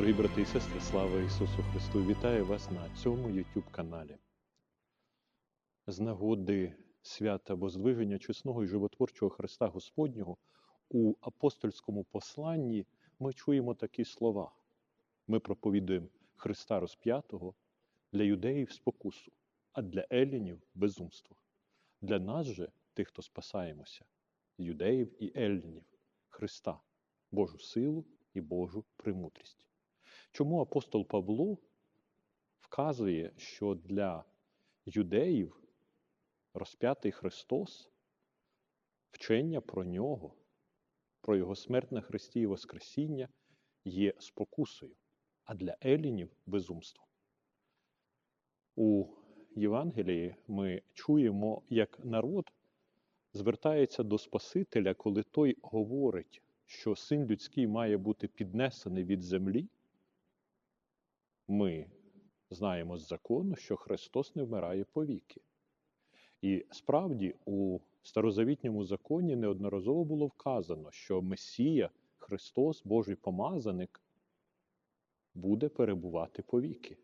Дорогі брати і сестри, слава Ісусу Христу! Вітаю вас на цьому YouTube каналі. З нагоди свята Воздвиження чесного і животворчого Христа Господнього у апостольському посланні ми чуємо такі слова. Ми проповідуємо Христа розп'ятого для юдеїв спокусу, а для елінів безумство. Для нас же, тих, хто спасаємося, юдеїв і еллінів, Христа, Божу силу і Божу премудрість. Чому апостол Павло вказує, що для юдеїв розп'ятий Христос, вчення про нього, про Його смерть на Христі і Воскресіння є спокусою, а для елінів безумством. У Євангелії ми чуємо, як народ звертається до Спасителя, коли той говорить, що син людський має бути піднесений від землі. Ми знаємо з закону, що Христос не вмирає повіки. І справді у старозавітньому законі неодноразово було вказано, що Месія, Христос, Божий помазаник, буде перебувати повіки.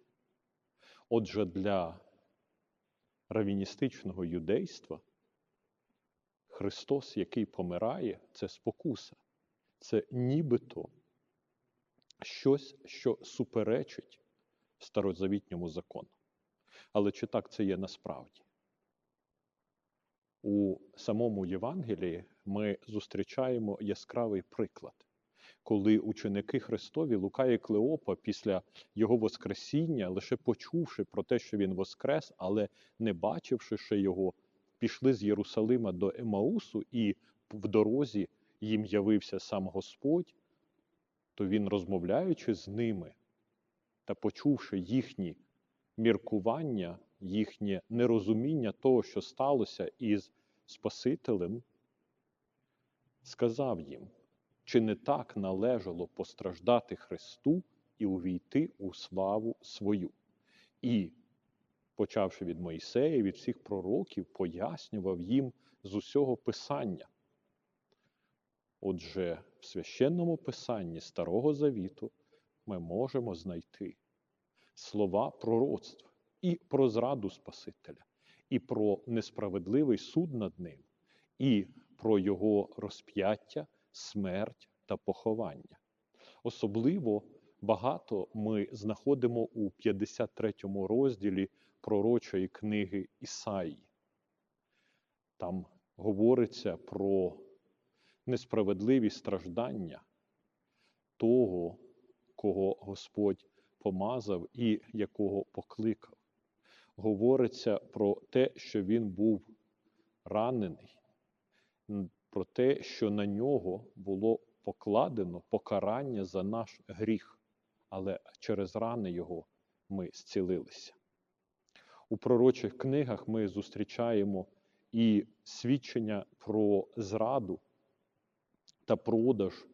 Отже, для равіністичного юдейства Христос, який помирає, це спокуса, це нібито щось, що суперечить старозавітньому закону. Але чи так це є насправді? У самому Євангелії ми зустрічаємо яскравий приклад, коли ученики Христові Лука і Клеопа після Його Воскресіння, лише почувши про те, що Він Воскрес, але не бачивши ще Його, пішли з Єрусалима до Емаусу, і в дорозі їм явився сам Господь, то Він, розмовляючи з ними та почувши їхні міркування, їхнє нерозуміння того, що сталося із Спасителем, сказав їм, чи не так належало постраждати Христу і увійти у славу свою. І, почавши від Моїсея, від всіх пророків, пояснював їм з усього Писання. Отже, в священному писанні Старого Завіту ми можемо знайти слова пророцтв і про зраду Спасителя, і про несправедливий суд над ним, і про його розп'яття, смерть та поховання. Особливо багато ми знаходимо у 53 розділі пророчої книги Ісаї. Там говориться про несправедливі страждання того, кого Господь помазав і якого покликав. Говориться про те, що він був ранений, про те, що на нього було покладено покарання за наш гріх, але через рани його ми зцілилися. У пророчих книгах ми зустрічаємо і свідчення про зраду та продаж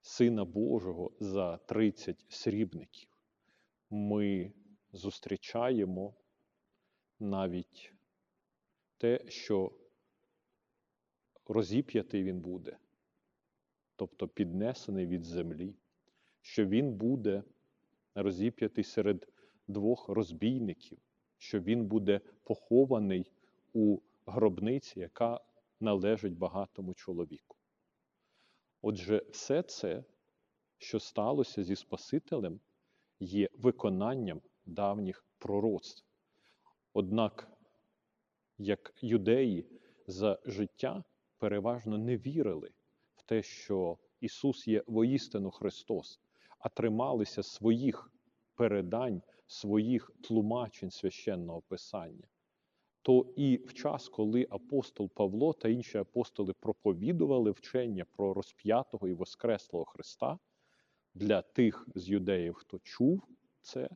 Сина Божого за 30 срібників. Ми зустрічаємо навіть те, що розіп'ятий він буде, тобто піднесений від землі, що він буде розіп'ятий серед двох розбійників, що він буде похований у гробниці, яка належить багатому чоловіку. Отже, все це, що сталося зі Спасителем, є виконанням давніх пророцтв. Однак, як юдеї за життя переважно не вірили в те, що Ісус є воістину Христос, а трималися своїх передань, своїх тлумачень священного Писання то і в час, коли апостол Павло та інші апостоли проповідували вчення про розп'ятого і Воскреслого Христа, для тих з юдеїв, хто чув це,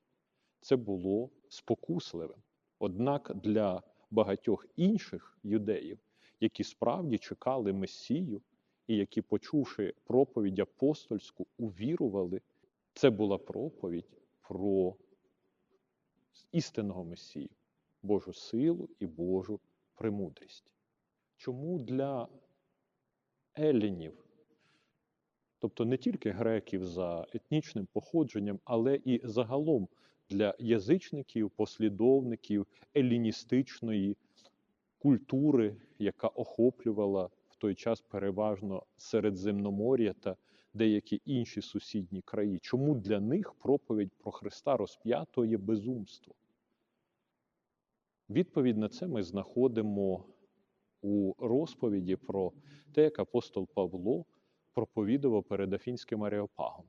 це було спокусливим. Однак для багатьох інших юдеїв, які справді чекали Месію, і які, почувши проповідь апостольську, увірували, це була проповідь про істинного Месію. Божу силу і Божу премудрість. Чому для елінів тобто не тільки греків за етнічним походженням, але і загалом для язичників, послідовників еліністичної культури, яка охоплювала в той час переважно Середземномор'я та деякі інші сусідні краї. Чому для них проповідь про Христа розп'ятого є безумство? Відповідь на це ми знаходимо у розповіді про те, як апостол Павло проповідував перед Афінським ареопагом,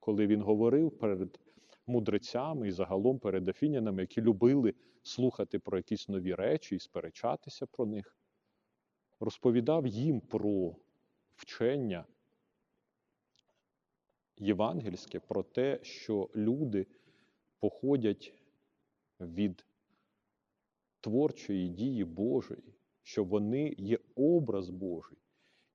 коли він говорив перед мудрецями і загалом перед афінянами, які любили слухати про якісь нові речі і сперечатися про них, розповідав їм про вчення євангельське, про те, що люди походять від творчої дії Божої, що вони є образ Божий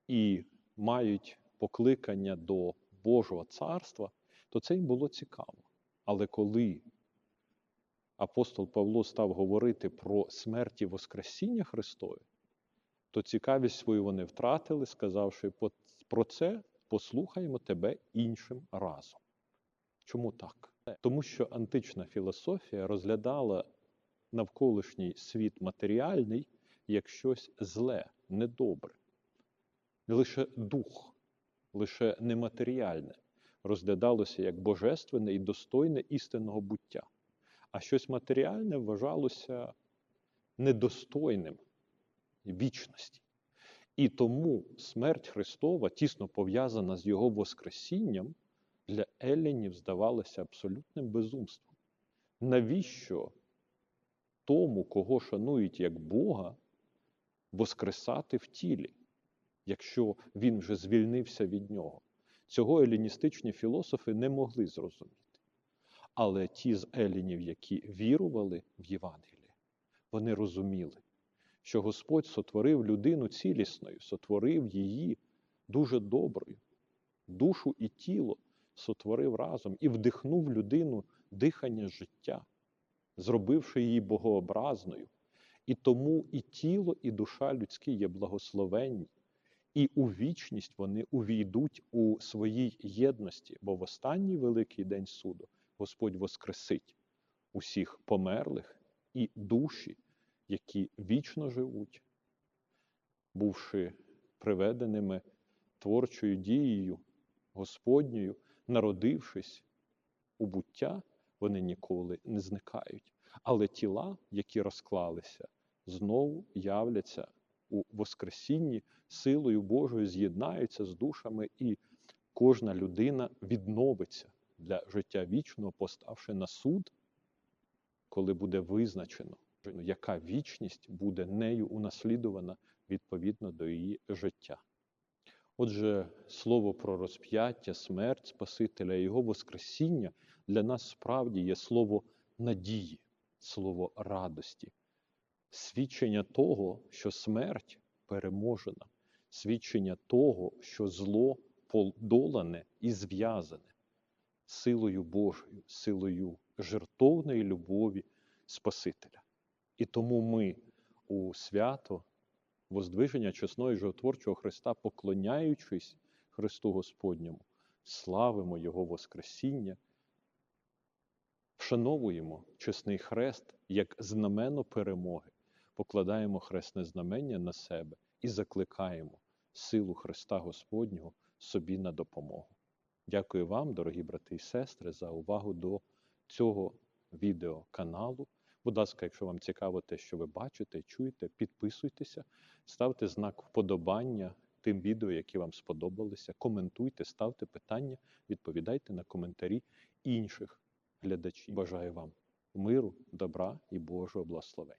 і мають покликання до Божого царства, то це їм було цікаво. Але коли апостол Павло став говорити про смерть і Воскресіння Христове, то цікавість свою вони втратили, сказавши про це послухаємо тебе іншим разом. Чому так? Тому що антична філософія розглядала навколишній світ матеріальний як щось зле, недобре. Лише дух, лише нематеріальне розглядалося як божественне і достойне істинного буття, а щось матеріальне вважалося недостойним вічності. І тому смерть Христова, тісно пов'язана з Його Воскресінням, для Еллінів здавалася абсолютним безумством. Навіщо тому, кого шанують як Бога, воскресати в тілі, якщо він вже звільнився від нього? Цього еліністичні філософи не могли зрозуміти. Але ті з елінів, які вірували в Євангеліє, вони розуміли, що Господь сотворив людину цілісною, сотворив її дуже доброю, душу і тіло сотворив разом і вдихнув людину дихання життя, зробивши її богообразною. І тому і тіло, і душа людські є благословенні, і у вічність вони увійдуть у своїй єдності, бо в останній великий день суду Господь воскресить усіх померлих і душі, які вічно живуть, бувши приведеними творчою дією Господньою, народившись у буття, вони ніколи не зникають. Але тіла, які розклалися, знову являться у Воскресінні силою Божою, з'єднаються з душами, і кожна людина відновиться для життя вічного, поставши на суд, коли буде визначено, яка вічність буде нею унаслідувана відповідно до її життя. Отже, слово про розп'яття, смерть Спасителя Його Воскресіння для нас справді є слово надії, слово радості, свідчення того, що смерть переможена, свідчення того, що зло подолане і зв'язане силою Божою, силою жертовної любові Спасителя. І тому ми у свято воздвиження чесного і животворчого Христа, поклоняючись Христу Господньому, славимо Його Воскресіння, вшановуємо чесний хрест як знамено перемоги, покладаємо хресне знамення на себе і закликаємо силу Христа Господнього собі на допомогу. Дякую вам, дорогі брати і сестри, за увагу до цього відеоканалу. Будь ласка, якщо вам цікаво те, що ви бачите, чуєте, підписуйтеся, ставте знак вподобання тим відео, які вам сподобалися. Коментуйте, ставте питання, відповідайте на коментарі інших глядачів. Бажаю вам миру, добра і Божого благословення.